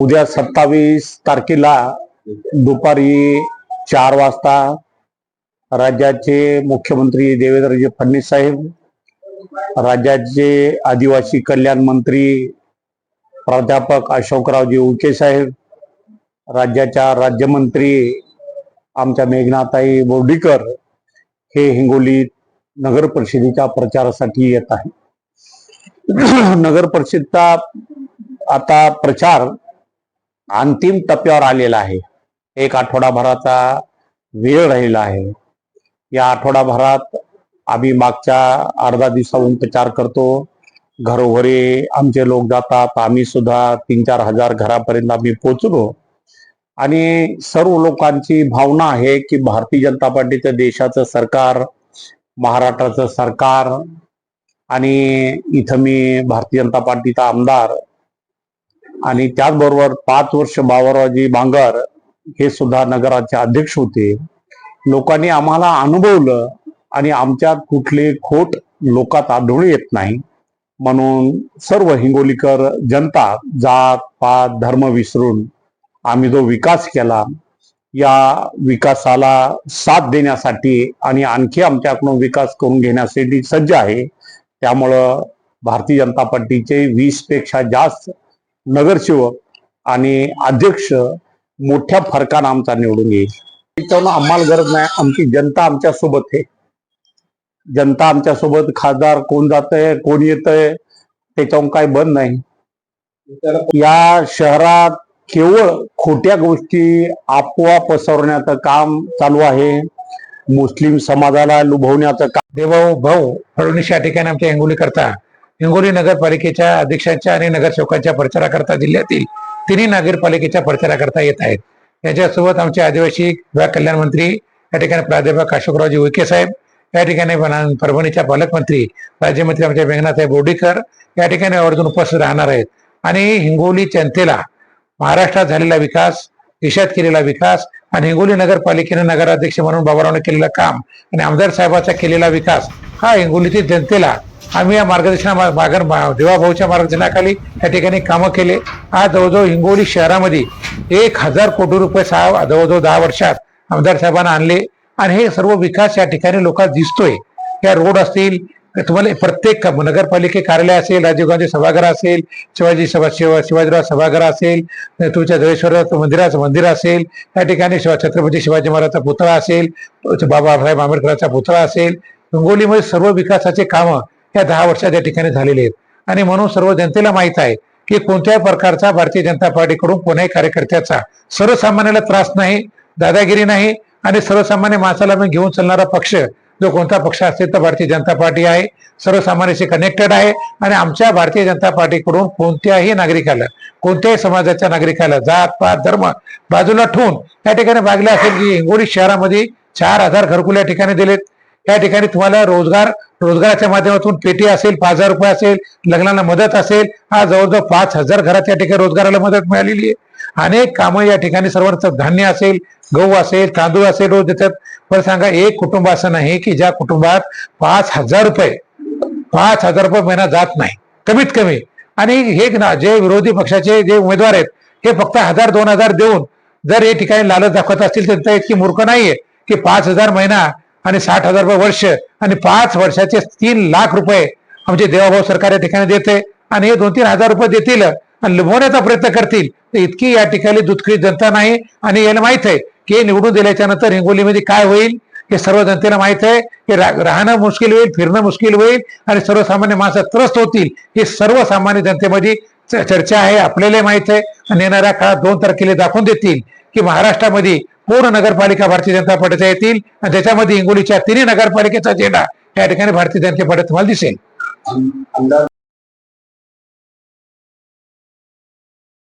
उद्या सत्तावीस तारखेला दुपारी चार वाजता राज्याचे मुख्यमंत्री देवेंद्रजी फडणवीस साहेब राज्याचे आदिवासी कल्याण मंत्री प्राध्यापक अशोकरावजी उके साहेब राज्याच्या राज्यमंत्री आमच्या मेघनाताई बोर्डीकर हे हिंगोली नगर परिषदेच्या प्रचारासाठी येत आहे नगर परिषदचा आता प्रचार अंतिम टप्प्यावर आलेला आहे. एक आठवडाभराचा वेळ राहिला आहे. या आठवडाभरात आम्ही मागच्या अर्धा दिवसाहून प्रचार करतो. घरोघरी आमचे लोक जातात. आम्ही सुद्धा तीन चार हजार घरापर्यंत आम्ही पोचलो आणि सर्व लोकांची भावना आहे की भारतीय जनता पार्टीचं देशाचं सरकार महाराष्ट्राचं सरकार आणि इथं मी भारतीय जनता पार्टीचा आमदार आणि त्याचबरोबर पाच वर्ष बावराजी बांगर हे सुद्धा नगराचे अध्यक्ष होते. लोकांनी आम्हाला अनुभवलं आणि आमच्यात कुठले खोट लोकात आढळून येत नाही. म्हणून सर्व हिंगोलीकर जनता जात पात धर्म विसरून आम्ही जो विकास केला या विकासाला साथ देण्यासाठी आणि आणखी आमच्याकडून विकास करून घेण्यासाठी सज्ज आहे. त्यामुळं भारतीय जनता पार्टीचे वीसपेक्षा जास्त नगरसेवक आणि अध्यक्ष मोठ्या फरकानं आमचा निवडून येईल. त्याच्यावर आम्हाला गरज नाही. आमची जनता आमच्यासोबत आहे. जनता आमच्यासोबत खासदार कोण जातंय कोण येतंय त्याच्यावर काही बंद नाही. या शहरात केवळ खोट्या गोष्टी आपोआप पसरवण्याचं काम चालू आहे. मुस्लिम समाजाला लुभवण्याचं काम देवभाऊ भाऊ फडणवीस या ठिकाणी आमच्या हिंगोली करता. हिंगोली नगरपालिकेच्या अध्यक्षांच्या आणि नगरसेवकांच्या प्रचाराकरता जिल्ह्यातील तिन्ही नगरपालिकेच्या प्रचाराकरता येत आहेत. याच्यासोबत आमचे आदिवासी विभाग कल्याण मंत्री या ठिकाणी प्राध्यापक अशोकरावजी उईके साहेब या ठिकाणी परभणीच्या पालकमंत्री राज्यमंत्री आमच्या मेघनाथाई बोर्डीकर या ठिकाणी आवर्जून उपस्थित राहणार आहेत. आणि हिंगोली जनतेला महाराष्ट्रात झालेला विकास देशात केलेला विकास आणि हिंगोली नगरपालिकेने नगराध्यक्ष म्हणून बाबारावने केलेलं काम आणि आमदार साहेबाचा केलेला विकास हा हिंगोलीतील जनतेला आम्ही या मार्गदर्शना मा- मागर मा- देवाभाऊच्या मार्गदर्शनाखाली या ठिकाणी कामं केले. आज जवळजवळ हिंगोली शहरामध्ये एक हजार कोटी रुपये सहा जवळजवळ दहा वर्षात आमदार साहेबांना आणले. आणि हे सर्व विकास या ठिकाणी लोकांना दिसतोय. या रोड असतील तुम्हाला प्रत्येक काम- नगरपालिके कार्यालय असेल राजीव गांधी सभागृह असेल शिवाजी सभा शिवा शिवाजीराव सभागृह असेल तुमच्या जळेश्वर मंदिराचं मंदिर असेल या ठिकाणी शिवा छत्रपती शिवाजी महाराजचा पुतळा असेल बाबासाहेब आंबेडकरांचा पुतळा असेल. हिंगोलीमध्ये सर्व विकासाचे कामं या दहा वर्षात या ठिकाणी झालेले आहेत. आणि म्हणून सर्व जनतेला माहीत आहे की कोणत्याही प्रकारचा भारतीय जनता पार्टीकडून कोण्याही कार्यकर्त्याचा सर्वसामान्याला त्रास नाही दादागिरी नाही आणि सर्वसामान्य माणसाला मी घेऊन चालणारा पक्ष जो कोणता पक्ष असेल तर भारतीय जनता पार्टी आहे. सर्वसामान्याशी कनेक्टेड आहे आणि आमच्या भारतीय जनता पार्टीकडून कोणत्याही नागरिकाला कोणत्याही समाजाच्या नागरिकाला जात पात धर्म बाजूला ठेवून त्या ठिकाणी भागले असेल की हिंगोली शहरामध्ये चार हजार घरकुल या ठिकाणी दिलेत. या ठिकाणी तुम्हाला रोजगार रोजगाराच्या माध्यमातून पेटी असेल पाच हजार रुपये असेल लग्नाला मदत असेल हा जवळजवळ पाच हजार घरात या ठिकाणी रोजगाराला मदत मिळालेली आहे. अनेक कामं या ठिकाणी सर्वांचं धान्य असेल गहू असेल तांदूळ असेल रोज देतात. पण सांगा एक कुटुंब असं नाही की ज्या कुटुंबात पाच हजार रुपये पाच हजार रुपये महिना जात नाही. कमीत कमी. आणि हे ना जे विरोधी पक्षाचे जे उमेदवार आहेत हे फक्त हजार दोन हजार देऊन जर हे ठिकाणी लालच दाखवत असतील तर इतकी मूर्ख नाहीये की पाच हजार महिना आणि साठ हजार रुपये वर्ष आणि पाच वर्षाचे तीन लाख रुपये आमचे देवाभाऊ सरकार या ठिकाणी देते. आणि हे दोन तीन हजार रुपये देतील आणि लुभवण्याचा प्रयत्न करतील. तर इतकी या ठिकाणी दुधखी जनता नाही. आणि याला माहीत आहे की हे निवडून दिल्याच्या नंतर हिंगोलीमध्ये काय होईल? हे सर्व जनतेला माहीत आहे. की रा- राहणं मुश्किल होईल फिरणं मुश्किल होईल आणि सर्वसामान्य माणसं त्रस्त होतील. हे सर्वसामान्य जनतेमध्ये च- चर्चा आहे. आपल्याला माहीत आहे. आणि येणाऱ्या काळात दोन तारखेला दाखवून देतील की महाराष्ट्रामध्ये पूर्ण नगरपालिका भारतीय जनता पार्टीच्या येतील आणि त्याच्यामध्ये हिंगोलीच्या तिन्ही नगरपालिकेचा झेंडा या ठिकाणी भारतीय जनता पार्टी तुम्हाला दिसेल